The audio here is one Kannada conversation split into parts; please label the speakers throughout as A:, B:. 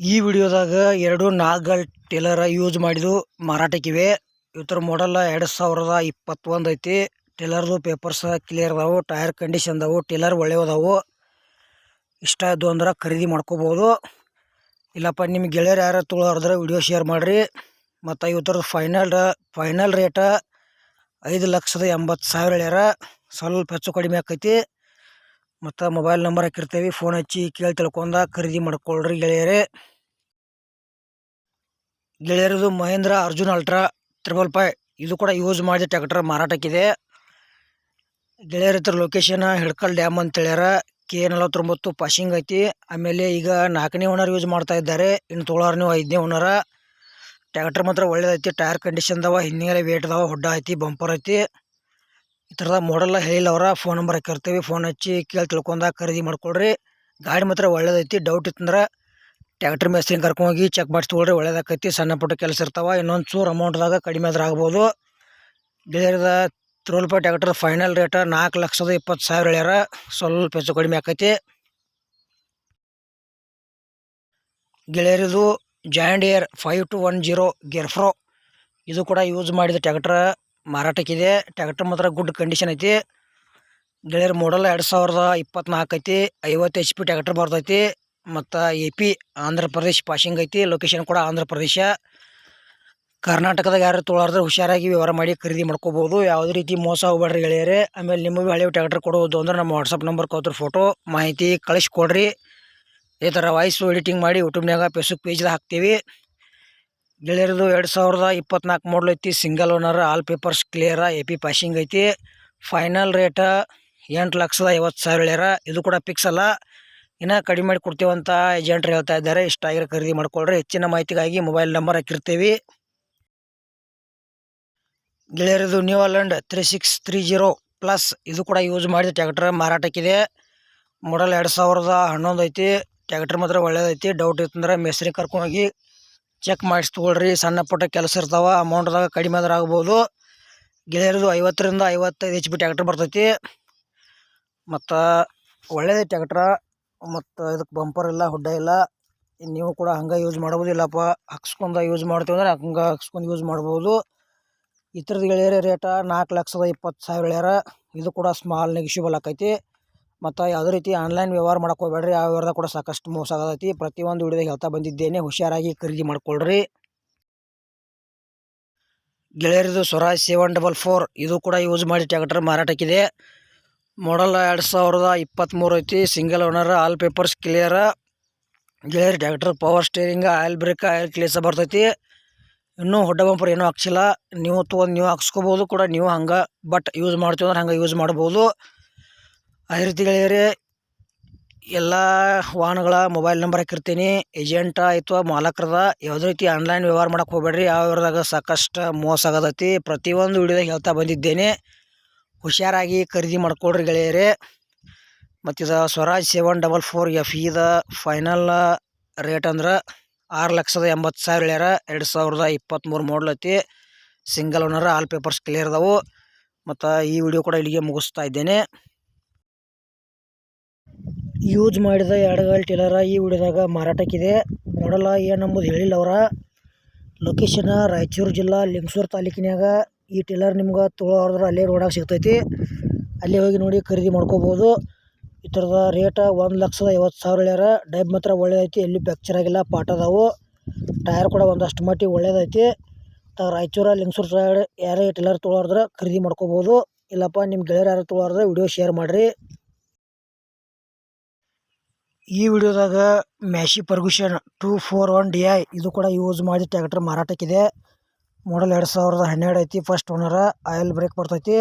A: ಈ ವಿಡಿಯೋದಾಗ ಎರಡು ನಾಗಲ್ ಟೇಲರ್ ಯೂಸ್ ಮಾಡಿದ್ದು ಮಾರಾಟಕ್ಕಿವೆ. ಇವತ್ತರ ಮಾಡಲ್ ಎರಡು ಸಾವಿರದ ಇಪ್ಪತ್ತೊಂದು ಐತಿ. ಟೇಲರ್ದು ಪೇಪರ್ಸ್ ಕ್ಲಿಯರ್ ಅದಾವು, ಟೈರ್ ಕಂಡೀಷನ್ ಅದಾವು, ಟೇಲರ್ ಒಳ್ಳೆಯದಾವು ಇಷ್ಟ ಇದ್ದು ಅಂದ್ರೆ ಖರೀದಿ ಮಾಡ್ಕೋಬೋದು. ಇಲ್ಲಪ್ಪ ನಿಮ್ಮ ಗೆಳೆಯರು ಯಾರು ತೊಗೊಳೋದ್ರೆ ವಿಡಿಯೋ ಶೇರ್ ಮಾಡಿರಿ. ಮತ್ತು ಇವತ್ತರ ಫೈನಲ್ ಫೈನಲ್ ರೇಟ ಐದು ಲಕ್ಷದ ಎಂಬತ್ತು ಸಾವಿರ ಹೇಳ್ಯಾರ. ಸ್ವಲ್ಪ ಹೆಚ್ಚು ಕಡಿಮೆ ಆಕೈತಿ. ಮತ್ತು ಮೊಬೈಲ್ ನಂಬರ್ ಹಾಕಿರ್ತೀವಿ ಫೋನ್ ಹಚ್ಚಿ ಕೇಳಿ ತಿಳ್ಕೊಂಡ ಖರೀದಿ ಮಾಡ್ಕೊಳ್ರಿ ಗೆಳೆಯರೇ. ಗೆಳೆಯರದು Mahindra Arjun ultra triple five ಇದು ಕೂಡ ಯೂಸ್ ಮಾಡಿದ ಟ್ರ್ಯಾಕ್ಟರ್ ಮಾರಾಟಕ್ಕಿದೆ. ಗೆಳೆಯರ ಹತ್ರ ಲೊಕೇಶನ್ ಹಿಡ್ಕಲ್ ಡ್ಯಾಮ್ ಅಂತ ಹೇಳ್ಯಾರ. ಕೆ ನಲವತ್ತೊಂಬತ್ತು ಪಾಸಿಂಗ್ ಐತಿ. ಆಮೇಲೆ ಈಗ ನಾಲ್ಕನೇ ಓನರ್ ಯೂಸ್ ಮಾಡ್ತಾ ಇದ್ದಾರೆ. ಇನ್ನು ತೋಳಾರನೇ ಐದನೇ ಓನರ ಟ್ಯಾಕ್ಟರ್ ಮಾತ್ರ ಒಳ್ಳೇದೈತಿ. ಟೈರ್ ಕಂಡೀಷನ್ ಹಿಂದಿನ ವೇಟ್ ಅದಾವ ಹೊಡ್ಡ ಐತಿ ಬಂಪರ್ ಐತಿ. ಈ ಥರದ ಮಾಡಲ್ಲ ಹೇಳಿಲ್ಲ ಅವರ ಫೋನ್ ನಂಬರ್ ಹಾಕಿರ್ತೀವಿ. ಫೋನ್ ಹಚ್ಚಿ ಕೇಳಿ ತಿಳ್ಕೊಂಡ ಖರೀದಿ ಮಾಡ್ಕೊಳ್ರಿ. ಗಾಡಿ ಮಾತ್ರ ಒಳ್ಳೇದೈತಿ. ಡೌಟ್ ಇತ್ತಂದ್ರೆ ಟ್ಯಾಕ್ಟ್ರ್ ಮೇಸ್ತ್ರಿನ ಕರ್ಕೊಂಡೋಗಿ ಚೆಕ್ ಮಾಡಿಸಿ ತೊಗೊಳ್ರಿ. ಒಳ್ಳೇದಾಕೈತಿ. ಸಣ್ಣ ಪುಟ್ಟ ಕೆಲಸ ಇರ್ತಾವೆ. ಇನ್ನೊಂದು ಚೂರು ಅಮೌಂಟ್ದಾಗ ಕಡಿಮೆ ಆದ್ರೆ ಆಗ್ಬೋದು. ಬೇರೆದ ತ್ರೋಲ್ಪ ಟ್ಯಾಕ್ಟರ್ ಫೈನಲ್ ರೇಟ ನಾಲ್ಕು ಲಕ್ಷದ ಇಪ್ಪತ್ತು ಸಾವಿರ ಹೇಳ್ಯಾರ. ಸ್ವಲ್ಪ ಹೆಚ್ಚು ಕಡಿಮೆ ಆಕೈತಿ. ಗೆಳೆಯರಿದು John Deere five two one zero GearPro ಇದು ಕೂಡ ಯೂಸ್ ಮಾಡಿದ ಟ್ಯಾಕ್ಟ್ರ ಮಾರಾಟಕ್ಕಿದೆ. ಟ್ಯಾಕ್ಟರ್ ಮಾತ್ರ ಗುಡ್ ಕಂಡೀಷನ್ ಐತಿ. ಗೆಳೆಯರ ಮಾಡಲ್ ಎರಡು ಸಾವಿರದ ಇಪ್ಪತ್ನಾಲ್ಕು ಐತಿ. ಐವತ್ತು ಎಚ್ ಪಿ ಟ್ಯಾಕ್ಟರ್ ಬರ್ತೈತಿ. ಮತ್ತು A P Andhra Pradesh passing ಐತಿ. ಲೊಕೇಶನ್ ಕೂಡ ಆಂಧ್ರ ಪ್ರದೇಶ. ಕರ್ನಾಟಕದಾಗ ಯಾರು ತೊಗೊಳಾರ್ದ್ರೆ ಹುಷಾರಾಗಿ ವ್ಯವಹಾರ ಮಾಡಿ ಖರೀದಿ ಮಾಡ್ಕೋಬೋದು. ಯಾವುದೇ ರೀತಿ ಮೋಸ ಹೋಗ್ಬೇಡ್ರಿ ಗೆಳೆಯರೆ. ಆಮೇಲೆ ನಿಮಗೆ ಹಳೆಯ ಟ್ಯಾಕ್ಟರ್ ಕೊಡೋದು ಅಂದ್ರೆ ನಮ್ಮ ವಾಟ್ಸಪ್ ನಂಬರ್ ಕೊಡ್ತಾರೆ ಫೋಟೋ ಮಾಹಿತಿ ಕಳಿಸ್ಕೊಡ್ರಿ ಈ ಥರ ವಾಯ್ಸು ಎಡಿಟಿಂಗ್ ಮಾಡಿ ಯೂಟ್ಯೂಬ್ನಾಗ ಫೇಸ್ಬುಕ್ ಪೇಜ್ದಾಗ ಹಾಕ್ತೀವಿ. ಗೆಳೆಯರದು ಎರಡು ಸಾವಿರದ ಇಪ್ಪತ್ನಾಲ್ಕು ಮಾಡಲ್ ಐತಿ single owner all papers ಕ್ಲಿಯರ A P passing ಐತಿ. ಫೈನಲ್ ರೇಟ ಎಂಟು ಲಕ್ಷದ ಐವತ್ತು ಸಾವಿರ ಹೇಳ್ಯಾರ ಇದು ಕೂಡ ಫಿಕ್ಸ್ ಅಲ್ಲ. ಇನ್ನೂ ಕಡಿಮೆ ಮಾಡಿ ಕೊಡ್ತೀವಂತ ಏಜೆಂಟ್ರು ಹೇಳ್ತಾ ಇದ್ದಾರೆ. ಇಷ್ಟ ಆಗಿರೋ ಖರೀದಿ ಮಾಡ್ಕೊಳ್ರಿ. ಹೆಚ್ಚಿನ ಮಾಹಿತಿಗಾಗಿ ಮೊಬೈಲ್ ನಂಬರ್ ಹಾಕಿರ್ತೀವಿ. ಗೆಳೆಯರದು New Holland three six three zero plus ಇದು ಕೂಡ ಯೂಸ್ ಮಾಡಿದ ಟ್ಯಾಕ್ಟರ್ ಮಾರಾಟಕ್ಕಿದೆ. ಮಾಡಲ್ ಎರಡು ಸಾವಿರದ ಹನ್ನೊಂದು ಐತಿ. ಟ್ಯಾಕ್ಟರ್ ಮಾತ್ರ ಒಳ್ಳೇದೈತಿ. ಡೌಟ್ ಇತ್ತಂದ್ರೆ ಮೇಸ್ತ್ರಿ ಕರ್ಕೊಂಡೋಗಿ ಚೆಕ್ ಮಾಡಿಸಿ ಸಣ್ಣ ಪುಟ್ಟ ಕೆಲಸ ಇರ್ತಾವ ಅಮೌಂಟ್ದಾಗ ಕಡಿಮೆ ಆದ್ರೆ ಆಗ್ಬೋದು. ಗೆಳೆಯರದು ಐವತ್ತರಿಂದ ಐವತ್ತೈದು ಎಚ್ ಪಿ ಟ್ಯಾಕ್ಟರ್ ಬರ್ತೈತಿ. ಮತ್ತು ಒಳ್ಳೇದೇ ಟ್ಯಾಕ್ಟ್ರ ಮತ್ತು ಇದಕ್ಕೆ ಬಂಪರ್ ಇಲ್ಲ ಹುಡ್ಡ ಇಲ್ಲ ನೀವು ಕೂಡ ಹಂಗೆ ಯೂಸ್ ಮಾಡ್ಬೋದಿಲ್ಲಪ್ಪ ಹಾಕ್ಸ್ಕೊಂಡು ಯೂಸ್ ಮಾಡ್ತೀವಿ ಅಂದ್ರೆ ಹಂಗೆ ಹಾಕ್ಸ್ಕೊಂಡು ಯೂಸ್ ಮಾಡ್ಬೋದು. ಈ ಥರದ್ದು ಗೆಳೆಯರ ರೇಟ ನಾಲ್ಕು ಲಕ್ಷದ ಇಪ್ಪತ್ತು ಸಾವಿರ ಹೇಳ್ಯಾರ ಇದು ಕೂಡ ಸ್ಮಾಲ್ ನೆಗಿಷಿಬಲ್ ಆಕೈತಿ. ಮತ್ತು ಯಾವುದೇ ರೀತಿ ಆನ್ಲೈನ್ ವ್ಯವಹಾರ ಮಾಡಕ್ಕೆ ಹೋಗ್ಬೇಡ್ರಿ. ಆ ವ್ಯವಹಾರದಾಗ ಕೂಡ ಸಾಕಷ್ಟು ಮೋಸ ಆಗತೈತಿ. ಪ್ರತಿಯೊಂದು ವಿಡಿಯೋದಾಗ ಹೇಳ್ತಾ ಬಂದಿದ್ದೇನೆ. ಹುಷಾರಾಗಿ ಖರೀದಿ ಮಾಡ್ಕೊಳ್ರಿ. ಗೆಳೆಯರದು ಸ್ವರಾಜ್ ಸೆವೆನ್ ಡಬಲ್ ಫೋರ್ ಇದು ಕೂಡ ಯೂಸ್ ಮಾಡಿ ಟ್ಯಾಕ್ಟರ್ ಮಾರಾಟಕ್ಕಿದೆ. ಮಾಡಲ್ ಎರಡು ಸಾವಿರದ ಇಪ್ಪತ್ತ್ಮೂರು ಐತಿ. ಸಿಂಗಲ್ ಓನರ್ ಆಲ್ ಪೇಪರ್ಸ್ ಕ್ಲಿಯರ ಗೆಳೆಯರ್ tractor power steering oil brake oil ಕ್ಲೇಸ ಬರ್ತೈತಿ. ಇನ್ನೂ ಹೊಡ್ಡ ಬಂಪರ್ ಏನೂ ಹಾಕ್ಸಿಲ್ಲ. ನೀವು ತೊಗೊಂಡು ನೀವು ಹಾಕ್ಸ್ಕೊಬೋದು ಕೂಡ. ನೀವು ಹಂಗೆ ಬಟ್ ಯೂಸ್ ಮಾಡ್ತೀವಿ ಅಂದ್ರೆ ಹಂಗೆ ಯೂಸ್ ಮಾಡ್ಬೋದು. ಅದೇ ರೀತಿ ಗೆಳೆಯರೇ, ಎಲ್ಲ ವಾಹನಗಳ ಮೊಬೈಲ್ ನಂಬರ್ ಹಾಕಿರ್ತೀನಿ. ಏಜೆಂಟ ಅಥವಾ ಮಾಲಕರದ, ಯಾವುದೇ ರೀತಿ ಆನ್ಲೈನ್ ವ್ಯವಹಾರ ಮಾಡಕ್ಕೆ ಹೋಗ್ಬೇಡ್ರಿ. ಯಾವ ವ್ಯವಹಾರದಾಗ ಸಾಕಷ್ಟು ಮೋಸ ಆಗತೈತಿ. ಪ್ರತಿಯೊಂದು ವಿಡಿಯೋದಾಗ ಹೇಳ್ತಾ ಬಂದಿದ್ದೇನೆ. ಹುಷಾರಾಗಿ ಖರೀದಿ ಮಾಡ್ಕೊಳ್ರಿ ಗೆಳೆಯರೇ. ಮತ್ತು ಇದು Swaraj seven double four F ಇದ ಫೈನಲ್ ರೇಟ್ ಅಂದ್ರೆ ಆರು ಲಕ್ಷದ ಎಂಬತ್ತು ಸಾವಿರ ಹೇಳ್ಯಾರ ಎರಡು ಸಾವಿರದ ಇಪ್ಪತ್ತ್ಮೂರು ಮಾಡಲ್ ಐತಿ. Single owner all papers clear ಅದಾವು. ಮತ್ತು ಈ ವಿಡಿಯೋ ಕೂಡ ಇಲ್ಲಿಗೆ ಮುಗಿಸ್ತಾ ಇದ್ದೇನೆ. ಯೂಸ್ ಮಾಡಿದ ಎಡಗಾಲ್ ಟಿಲ್ಲರ ಈ ವಿಡಿಯೋದಾಗ ಮಾರಾಟಕ್ಕಿದೆ. ಮಾಡಲ್ಲ ಏನಂಬುದು ಹೇಳಿಲ್ಲ ಅವರ. ಲೊಕೇಶನ್ ರಾಯಚೂರು ಜಿಲ್ಲಾ, ಲಿಂಗಸೂರು ತಾಲೂಕಿನಾಗ ಈ ಟಿಲ್ಲರ್ ನಿಮ್ಗೆ ತೊಗೊಳೋದ್ರೆ ಅಲ್ಲೇ ರೋಡಾಗ ಸಿಗ್ತೈತಿ. ಅಲ್ಲೇ ಹೋಗಿ ನೋಡಿ ಖರೀದಿ ಮಾಡ್ಕೋಬೋದು. ಈ ಥರದ ರೇಟ ಒಂದು ಲಕ್ಷದ ಐವತ್ತು ಸಾವಿರ ಹೇಳ್ಯಾರ. ಡೈಬ್ ಮಾತ್ರ ಒಳ್ಳೇದೈತಿ ಎಲ್ಲಿ ಫ್ಯಾಕ್ಚರ್ ಆಗಿಲ್ಲ, ಪಾಟ್ ಅದಾವು. ಟೈರ್ ಕೂಡ ಒಂದಷ್ಟು ಮಟ್ಟಿಗೆ ಒಳ್ಳೇದೈತಿ. ತ ರಾಯಚೂರು, ಲಿಂಗಸೂರು ಸೈಡ್ ಯಾರೇ ಟಿಲ್ಲರ್ ತೊಗೊಳೋದ್ರೆ ಖರೀದಿ ಮಾಡ್ಕೋಬೋದು. ಇಲ್ಲಪ್ಪ ನಿಮ್ಮ ಗೆಳೆಯರು ಯಾರು ತೊಗೊಳೋದ್ರೆ ವಿಡಿಯೋ ಶೇರ್ ಮಾಡಿರಿ. ಈ ವಿಡಿಯೋದಾಗ Massey Ferguson two four one D I ಇದು ಕೂಡ ಯೂಸ್ ಮಾಡಿ ಟ್ಯಾಕ್ಟರ್ ಮಾರಾಟಕ್ಕಿದೆ. ಮಾಡಲ್ ಎರಡು ಸಾವಿರದ ಹನ್ನೆರಡು ಐತಿ ಫಸ್ಟ್ ಓನರ ಆಯಿಲ್ ಬ್ರೇಕ್ ಬರ್ತೈತಿ.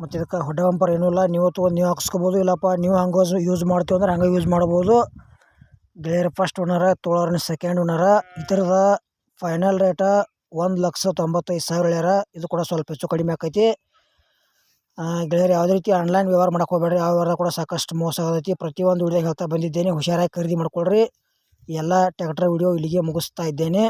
A: ಮತ್ತು ಇದಕ್ಕೆ ಹೊಡ್ಡ ಬಂಪರ್ ಏನೂ ಇಲ್ಲ, ನೀವು ತೊಗೊಂಡು ನೀವು ಹಾಕ್ಸ್ಕೊಬೋದು, ಇಲ್ಲಪ್ಪ ನೀವು ಹಂಗೆ ಯೂಸ್ ಮಾಡ್ತೀವಿ ಅಂದ್ರೆ ಹಂಗೆ ಯೂಸ್ ಮಾಡ್ಬೋದು. ಗೆಳೆಯರ ಫಸ್ಟ್ ಓನರ ತೋಳರ್ನ ಸೆಕೆಂಡ್ ಓನರ ಇದರದ ಫೈನಲ್ ರೇಟ ಒಂದು ಲಕ್ಷ ತೊಂಬತ್ತೈದು ಸಾವಿರ ಇದು ಕೂಡ ಸ್ವಲ್ಪ ಹೆಚ್ಚು ಕಡಿಮೆ ಆಕೈತಿ. ಗೆಳೆಯರು, ಯಾವುದೇ ರೀತಿ ಆನ್ಲೈನ್ ವ್ಯವಹಾರ ಮಾಡಕ್ಕೆ ಹೋಗಬೇಡ್ರಿ. ಆ ವ್ಯವಹಾರ ಕೂಡ ಸಾಕಷ್ಟು ಮೋಸ ಆಗತೈತಿ. ಪ್ರತಿಯೊಂದು ವಿಡಿಯೋದಾಗ ಹೇಳ್ತಾ ಬಂದಿದ್ದೇನೆ. ಹುಷಾರಾಗಿ ಖರೀದಿ ಮಾಡಿಕೊಳ್ರಿ. ಎಲ್ಲ ಟ್ಯಾಕ್ಟರ್ ವಿಡಿಯೋ ಇಲ್ಲಿಗೆ ಮುಗಿಸ್ತಾ ಇದ್ದೇನೆ.